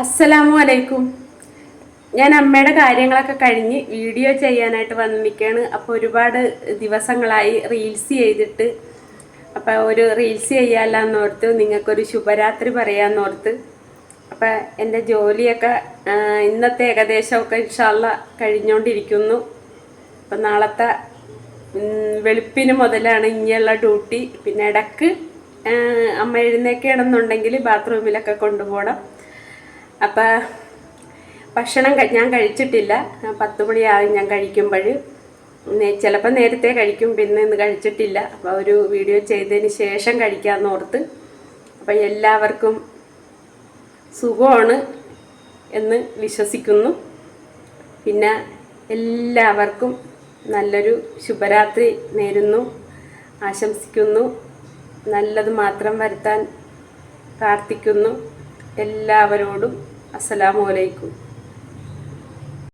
അസ്സലാമു അലൈക്കും. ഞാൻ അമ്മയുടെ കാര്യങ്ങളൊക്കെ കഴിഞ്ഞ് വീഡിയോ ചെയ്യാനായിട്ട് വന്ന് നിൽക്കുകയാണ്. അപ്പോൾ ഒരുപാട് ദിവസങ്ങളായി റീൽസ് ചെയ്തിട്ട്. അപ്പോൾ ഒരു റീൽസ് ചെയ്യാമല്ലെന്നോർത്ത് നിങ്ങൾക്കൊരു ശുഭരാത്രി പറയാമെന്നോർത്ത് അപ്പോൾ എന്റെ ജോലിയൊക്കെ ഇന്നത്തെ ഏകദേശമൊക്കെ ഇൻഷാല്ല കഴിഞ്ഞുകൊണ്ടിരിക്കുന്നു അപ്പം നാളത്തെ വെളുപ്പിന് മുതലാണ് ഇനിയുള്ള ഡ്യൂട്ടി. പിന്നെ ഇടയ്ക്ക് അമ്മ എഴുന്നേക്കണമെന്നുണ്ടെങ്കിൽ ബാത്റൂമിലൊക്കെ കൊണ്ടുപോകണം. അപ്പം ഭക്ഷണം ഞാൻ കഴിച്ചിട്ടില്ല. പത്ത് മണിയാകും ഞാൻ കഴിക്കുമ്പോൾ ചിലപ്പോൾ നേരത്തെ കഴിക്കും പിന്നെ ഇന്ന് കഴിച്ചിട്ടില്ല. അപ്പോൾ ഒരു വീഡിയോ ചെയ്തതിന് ശേഷം കഴിക്കാമെന്ന് ഓർത്ത് അപ്പം എല്ലാവർക്കും സുഖമാണ് എന്ന് വിശ്വസിക്കുന്നു. പിന്നെ എല്ലാവർക്കും നല്ലൊരു ശുഭരാത്രി നേരുന്നു. ആശംസിക്കുന്നു. നല്ലത് മാത്രം വരുത്താൻ പ്രാർത്ഥിക്കുന്നു. എല്ലാവരോടും അസ്സലാമു അലൈക്കും.